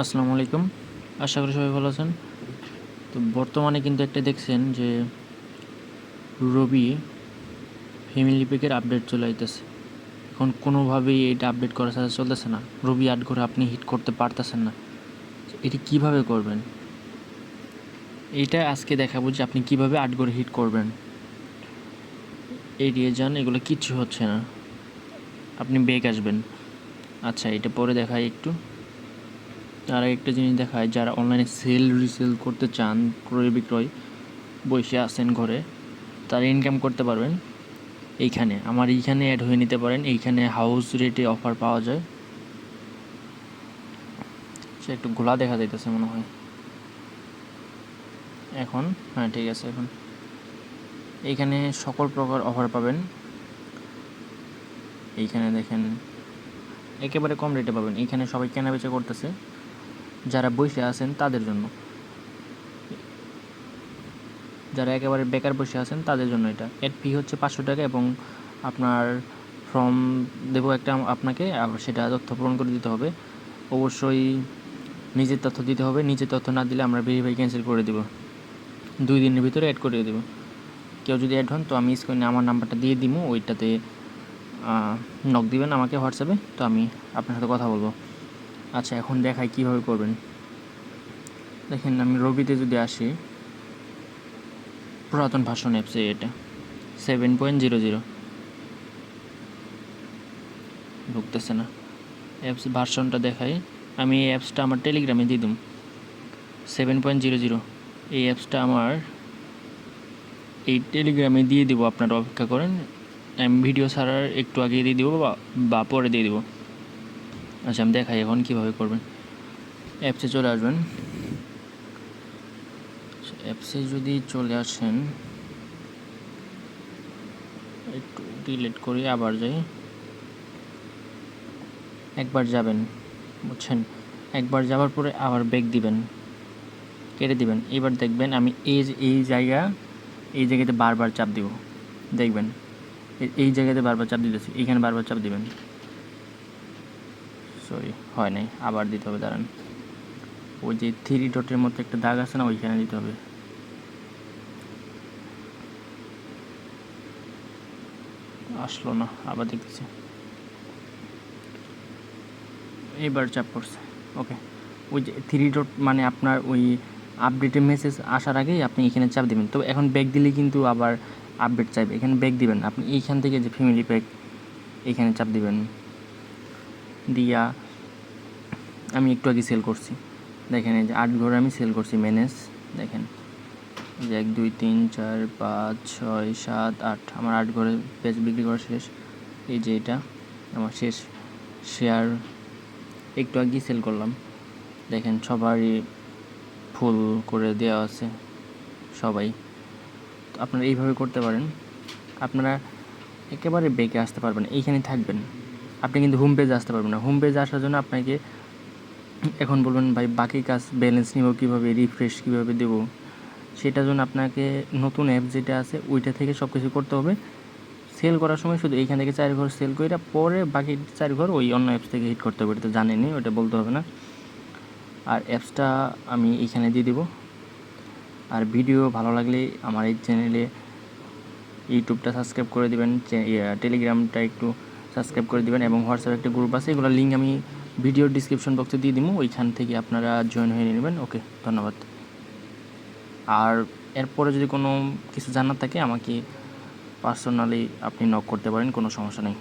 আসসালামু আলাইকুম। আশা করি সবাই ভালো আছেন। তো বর্তমানে কিন্তু একটা দেখছেন যে রবি ফ্যামিলি প্যাকের আপডেট চলে আইতেছে। এখন কোনোভাবেই এটা আপডেট করা ছাড়া চলতেছে না। রবি আট করে আপনি হিট করতে পারতেছেন না। এটি কীভাবে করবেন? এটা আজকে দেখাবো যে আপনি কীভাবে আট করে হিট করবেন। এড়িয়ে যান, এগুলো কিচ্ছু হচ্ছে না। আপনি বেগ আসবেন। আচ্ছা এটা পরে দেখাই একটু। তার একটা জিনিস দেখায়, যারা অনলাইনে সেল রিসেল করতে চান, ক্রয় বিক্রয়, বসে আসেন ঘরে, তারা ইনকাম করতে পারবেন এইখানে। আমার এইখানে অ্যাড হয়ে নিতে পারেন, এইখানে হাউস রেটে অফার পাওয়া যায়। সে একটু ঘোলা দেখা যাইতেছে মনে হয়। এখন? হ্যাঁ ঠিক আছে, এখন। এইখানে সকল প্রকার অফার পাবেন। এইখানে দেখেন, একেবারে কম রেটে পাবেন। এইখানে সবাই কেনা বেচা করতেছে। যারা বসে আছেন তাদের জন্য। যারা একেবারে বেকার বসে আছেন তাদের জন্য এটা। এর ফি হচ্ছে পাঁচশো টাকা এবং আপনার ফর্ম দেবো একটা আপনাকে আবার সেটা তথ্য পূরণ করে দিতে হবে। অবশ্যই নিজের তথ্য দিতে হবে। নিজের তথ্য না দিলে আমরা ভেরিফাই ক্যান্সেল করে দেবো। দুই দিনের ভিতরে অ্যাড করে দেবো। কেউ যদি অ্যাড হন, তো আমি স্ক্রিনে আমার নাম্বারটা দিয়ে দিব ওইটাতে নক দিবেন আমাকে হোয়াটসঅ্যাপে তো আমি আপনার সাথে কথা বলব। আচ্ছা এখন দেখাই কীভাবে করবেন। দেখেন, আমি রবিতে যদি আসি, পুরাতন ভাষণ অ্যাপসে এটা সেভেন পয়েন্ট জিরো জিরো ঢুকতেছে না। অ্যাপস ভার্সনটা দেখাই, আমি এই অ্যাপসটা আমার টেলিগ্রামে দিয়ে দিম। সেভেন পয়েন্ট জিরো জিরো এই অ্যাপসটা আমার, এই টেলিগ্রামে দিয়ে দিব, আপনারা অপেক্ষা করেন। আমি ভিডিও ছাড়ার একটু আগে দিয়ে দিব বা বা পরে দিয়ে দিব। আচ্ছা আমি দেখাই এখন কীভাবে করবেন। অ্যাপসে চলে আসবেন। অ্যাপসে যদি চলে আসেন, একটু ডিলিট করি আবার যাই। একবার যাবেন, বুঝছেন? একবার যাওয়ার পরে আবার ব্যাক দিবেন, কেটে দিবেন। এবার দেখবেন আমি এই এই জায়গা, এই জায়গাতে বারবার চাপ দিব। দেখবেন, এই জায়গাতে বারবার চাপ দিতেছি এইখানে বারবার চাপ দিবেন। সরি, হয় নাই, আবার দিতে হবে, দাঁড়ান। ওই যে থ্রি ডটের মধ্যে একটা দাগ আছে না, ওইখানে দিতে হবে। আসলো না, আবার দেখতেছি। এইবার চাপ পড়ছে, ওকে। ওই যে থ্রি ডট মানে আপনার ওই আপডেটের মেসেজ আসার আগেই আপনি এখানে চাপ দেবেন। তো এখন ব্যাগ দিলে কিন্তু আবার আপডেট চাইবে, এখানে ব্যাগ দিবেন। আপনি এইখান থেকে যে ফ্যামিলি প্যাক এখানে চাপ দিবেন। দিয়া আমি একটু আগে সেল করছি। দেখেন এই যে আট ঘর আমি সেল করছি ম্যানেজ দেখেন। যে এক, দুই, তিন, চার, পাঁচ, ছয়, সাত, আট, আমার আট ঘরে পেজ বিক্রি করা শেষ। এই যে এটা, আমার শেষ শেয়ার একটু আগেই সেল করলাম। দেখেন সবারই ফুল করে দেওয়া আছে, সবাই। তো আপনারা এইভাবে করতে পারেন। আপনারা একেবারে বেঁকে আসতে পারবেন এইখানে থাকবেন। আপনি কিন্তু হোম পেজে আসতে পারবেন না। হোম পেজে আসার জন্য আপনাকে এখন বলবেন ভাই বাকি কাজ ব্যালেন্স নিব কীভাবে রিফ্রেশ কীভাবে দেব, সেটার জন্য আপনাকে নতুন অ্যাপ যেটা আছে ওইটা থেকে সব কিছু করতে হবে। সেল করার সময় শুধু এইখান থেকে চার ঘর সেল করে পরে বাকি চার ঘর ওই অন্য অ্যাপস থেকে হিট করতে হবে। এটা তো জানেনি ওটা বলতে হবে না। আর অ্যাপসটা আমি এইখানে দিয়ে দিব। আর ভিডিও ভালো লাগলে আমার এই চ্যানেলে ইউটিউবটা সাবস্ক্রাইব করে দেবেন টেলিগ্রামটা একটু সাবস্ক্রাইব করে দেবেন এবং হোয়াটসঅ্যাপ একটা গ্রুপ আছে, এগুলোর লিঙ্ক আমি ভিডিওর ডিসক্রিপশন বক্সে দিয়ে দিব ওইখান থেকে আপনারা জয়েন হয়ে নেবেন। ওকে, ধন্যবাদ। আর এরপরে যদি কোনো কিছু জানার থাকে, আমাকে পার্সোনালি আপনি নক করতে পারেন, কোনো সমস্যা নেই।